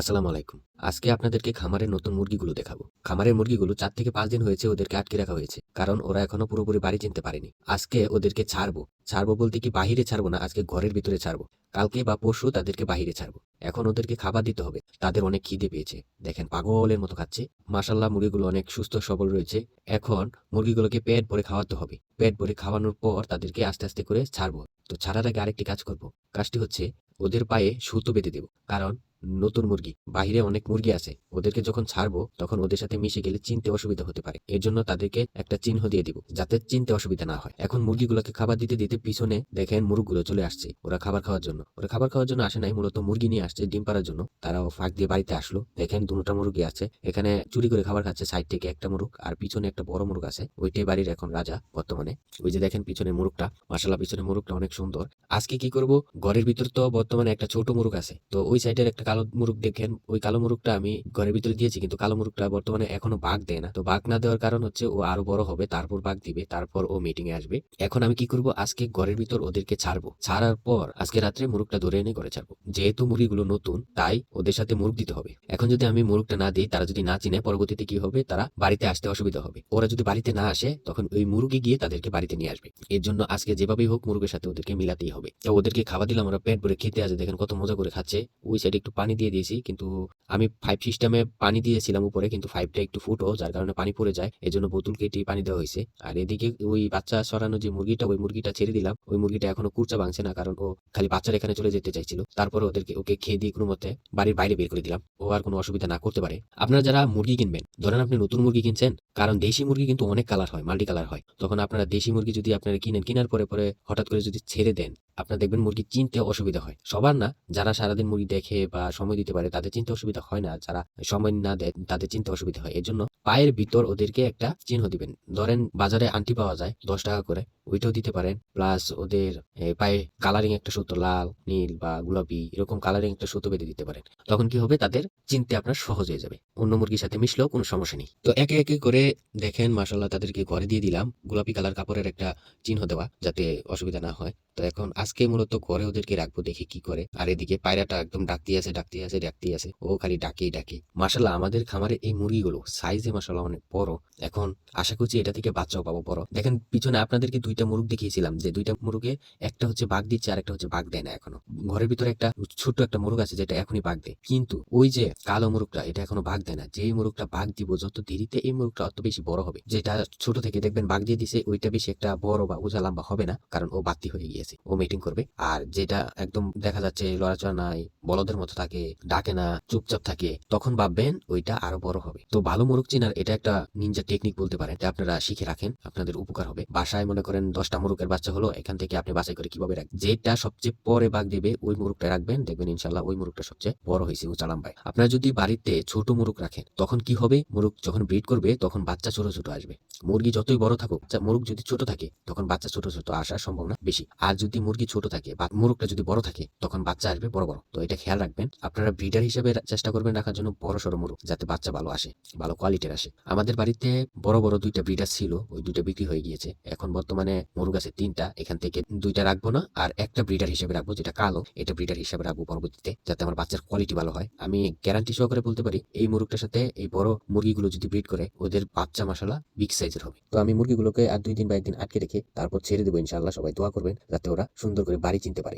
আসসালামু আলাইকুম। আজকে আপনাদেরকে খামারের নতুন মুরগিগুলো দেখাবো। খামারের মুরগিগুলো চার থেকে পাঁচ দিন হয়েছে ওদেরকে আটকে রাখা হয়েছে, কারণ ওরা এখনও পুরোপুরি বাড়ি চিনতে পারেনি। আজকে ওদেরকে ছাড়বো। ছাড়বো বলতে কি বাহিরে ছাড়বো না, আজকে ঘরের ভিতরে ছাড়বো। কালকে বা পরশু তাদেরকে বাহিরে ছাড়বো। এখন ওদেরকে খাবার দিতে হবে। তাদের অনেক খিদে পেয়েছে। দেখেন, পাগলের মতো খাচ্ছে। মাসাল্লাহ মুরগিগুলো অনেক সুস্থ, সবল রয়েছে। এখন মুরগিগুলোকে পেট ভরে খাওয়াতে হবে। পেট ভরে খাওয়ানোর পর তাদেরকে আস্তে আস্তে করে ছাড়বো। তো ছাড়ার আগে আরেকটি কাজ করব। কাজটি হচ্ছে ওদের পায়ে সুতো বেঁধে দেব। কারণ নতুন মুরগি। বাইরে অনেক মুরগি আছে। ওদেরকে যখন ছাড়বো, তখন ওদের সাথে মিশে গেলে চিনতে অসুবিধা হতে পারে। এর জন্য তাদেরকে একটা চিহ্ন দিয়ে দিব, যাতে চিনতে অসুবিধা না হয়। এখন মুরগিগুলোকে খাবার দিতে দিতে পিছনে দেখেন মুরগগুলো চলে আসছে, ওরা খাবার খাওয়ার জন্য। ওরা খাবার খাওয়ার জন্য আসে নাই, মূলত মুরগি নিয়ে আসছে ডিম পাড়ার জন্য। তারাও ফাঁক দিয়ে বাড়িতে আসলো। দেখেন দুটা মুরগি আছে। এখানে চুরি করে খাবার খাচ্ছে সাইড থেকে একটা মুরগ আর পিছনে একটা বড় মুরগ আছে। ওইটাই বাড়ির এখন রাজা বর্তমানে। ওই যে দেখেন পিছনে মুরগটা মাসালা পিছনে মুরগটা অনেক সুন্দর। আজকে কি করব? ঘরের ভিতর তো বর্তমানে একটা ছোট মুরগ আছে। তো ওই সাইডের একটা কালো মুরগ দেখেন, ওই কালো মুরগটা আমি ঘরের ভিতরে দিয়েছি, কিন্তু কালো মুরগটা বর্তমানে এখনও বাঘ দেয় না। তো বাঘ না দেওয়ার কারণ হচ্ছে ও আরও বড় হবে, তারপর বাঘ দিবে, তারপর ও মিটিং এ আসবে। এখন আমি কি করব? আজকে ঘরের ভিতর ওদেরকে ছাড়বো। ছাড়ার পর আজকে রাত্রে মুরগটা ধরে এনে ঘরে ছাড়বো। যেহেতু মুরগিগুলো নতুন, তাই ওদের সাথে মুরগ দিতে হবে। এখন যদি আমি মুরগটা না দিই, তারা যদি না চিনে, পরবর্তীতে কি হবে? তারা বাড়িতে আসতে অসুবিধা হবে। ওরা যদি বাড়িতে না আসে, তখন ওই মুরগি গিয়ে তাদেরকে বাড়িতে নিয়ে আসবে। এর জন্য আজকে যেভাবেই হোক মুরগের সাথে ওদেরকে মিলাতেই হবে। তো ওদেরকে খাবার দিলাম আমরা পেট ভরে খেতে আছে দেখেন কত মজা করে খাচ্ছে। ওই সাইডে একটু পানি দিয়ে দিয়েছি, কিন্তু আমি ফাইভ সিস্টেমে পানি দিয়েছিলাম উপরে, কিন্তু ফাইভটা একটু ফুটো, যার কারণে পানি পড়ে যায়। এই জন্য বোতল কেটে পানি দেওয়া হয়েছে। আর এদিকে ওই বাচ্চা সরানো যে মুরগিটা, ওই মুরগিটা ছেড়ে দিলাম। ওই মুরগিটা এখনও কুর্চা ভাঙছে না, কারণ ও খালি বাচ্চার এখানে চলে যেতে চাইছিল। তারপরে ওদেরকে ওকে খেয়ে দিয়ে কোনো মতে বাড়ির বাইরে বের করে দিলাম। ও আর কোনো অসুবিধা না করতে পারে। আপনারা যারা মুরগি কিনবেন, ধরেন আপনি নতুন মুরগি কিনছেন, কারণ দেশি মুরগি কিন্তু অনেক কালার হয় মাল্টি কালার হয়। তখন আপনারা দেশি মুরগি যদি আপনারা কিনেন, কেনার পরে পরে হঠাৎ করে যদি ছেড়ে দেন আপনার দেখবেন মুরগি চিনতে অসুবিধা হয়। সবার না, যারা সারাদিন মুরগি দেখে বা সময় দিতে পারে, তাদের চিনতে অসুবিধা হয় না। যারা সময় না দেয়, তাদের চিনতে অসুবিধা হয়। এর জন্য পায়ের ভিতর ওদেরকে একটা চিহ্ন দিবেন। ধরেন বাজারে আন্টি পাওয়া যায়, দশ টাকা করে। ওইটাও দিতে পারেন। প্লাস ওদের পায়ে কালারিং একটা সুতো, লাল, নীল বা গোলাপি, এরকম কালারিং একটা সুতো বেঁধে দিতে পারেন। তখন কি হবে? তাদের চিনতে আপনার সহজ হয়ে যাবে। অন্য মুরগির সাথে মিশলেও কোনো সমস্যা নেই। তো একে একে করে দেখেন মাসাল্লাহ তাদেরকে ঘরে দিয়ে দিলাম। গোলাপি কালার কাপড়ের একটা চিহ্ন দেওয়া, যাতে অসুবিধা না হয়। তো এখন আজকে মূলত ঘরে ওদেরকে রাখব দেখি কি করে। আর এদিকে পায়রাটা একদম ডাকতে আছে ডাকতে আছে ডাকতে আছে। ও খালি ডাকেই ডাকে। মাসাল্লাহ আমাদের খামারে এই মুরগিগুলো সাইজে মাসাল্লাহ অনেক বড়। এখন আশা করছি এটা থেকে বাচ্চাও পাবো বড়। দেখেন, পিছনে আপনাদেরকে দুইটা মুরগ দেখিয়েছিলাম যে দুইটা মুরগে একটা হচ্ছে বাঘ দিচ্ছে আর একটা হচ্ছে বাঘ দেয় না এখনও। ঘরের ভিতরে একটা ছোট্ট একটা মুরগ আছে যেটা এখনই বাঘ দেয়। কিন্তু ওই যে কালো মুরগটা, এটা এখনও বাঘ দেয় না। যেই মুরগটা বাঘ দিব, যত দেরিতে এই মুরগটা অত বেশি বড় হবে। যেটা ছোট থেকে দেখবেন বাঘ দিয়ে দিছে, ওইটা বেশি একটা বড় বা উজা লম্বা হবে না, কারণ ও বাতি হয়ে গিয়েছে। ও মিটিং করবে। আর যেটা একদম দেখা যাচ্ছে লড়াচড়া নাই, বলদের মতো থাকে, ডাকে না, চুপচাপ থাকে, তখন ভাববেন ওইটা আরও বড় হবে। তো ভালো মোরগ চিনার এটা একটা নিনজা টেকনিক বলতে পারেন, এটা আপনারা শিখে রাখেন, আপনাদের উপকার হবে। বাসায় মনে করেন দশটা মুরগের বাচ্চা হলো, এখান থেকে আপনি বাছাই করে কীভাবে রাখবেন যেটা সবচেয়ে পরে বাঘ দিবে, ওই মুরগটা রাখবেন, দেখবেন ইনশাল্লাহ ওই মুরগটা সবচেয়ে বড় হয়েছে, ও চালাম্বাই আপনারা যদি বাড়িতে ছোট মুরগ রাখেন, তখন কি হবে? মুরগ যখন ব্রিড করবে, তখন বাচ্চা ছোট ছোট আসবে। মুরগি যতই বড় থাকুক মুরগ যদি ছোট থাকে, তখন বাচ্চা ছোট ছোট আসার সম্ভাবনা বেশি। আর যদি মুরগি ছোট থাকে বা মুরগটা যদি বড় থাকে, তখন বাচ্চা আসবে বড় বড়। তো এটা খেয়াল রাখবেন। আপনারা ব্রিডার হিসেবে চেষ্টা করবেন রাখার জন্য বড় সড়ো মুরগ, যাতে বাচ্চা ভালো আসে, ভালো কোয়ালিটির আসে। আমাদের বাড়িতে বড় বড় দুইটা ব্রিডার ছিল, ওই দুইটা বিক্রি হয়ে গিয়েছে। এখন বর্তমানে মুরগ আছে তিনটা, এখান থেকে দুইটা রাখব না, আর একটা ব্রিডার হিসেবে রাখব যেটা কালো, এটা ব্রিডার হিসেবে রাখব পরবর্তীতে, যাতে আমার বাচ্চার কোয়ালিটি ভালো হয়। আমি গ্যারান্টি সহকারে বলতে পারি, এই মুরগটার সাথে এই বড় মুরগিগুলো যদি ব্রিড করে, ওদের বাচ্চা মশালা বিগ সাইজের হবে। তো আমি মুরগিগুলোকে আর দুই দিন বা একদিন আটকে রেখে, তারপর ছেড়ে দেবো ইনশাল্লাহ সবাই দোয়া করবেন যাতে ওরা সুন্দর করে বাড়ি চিনতে পারে।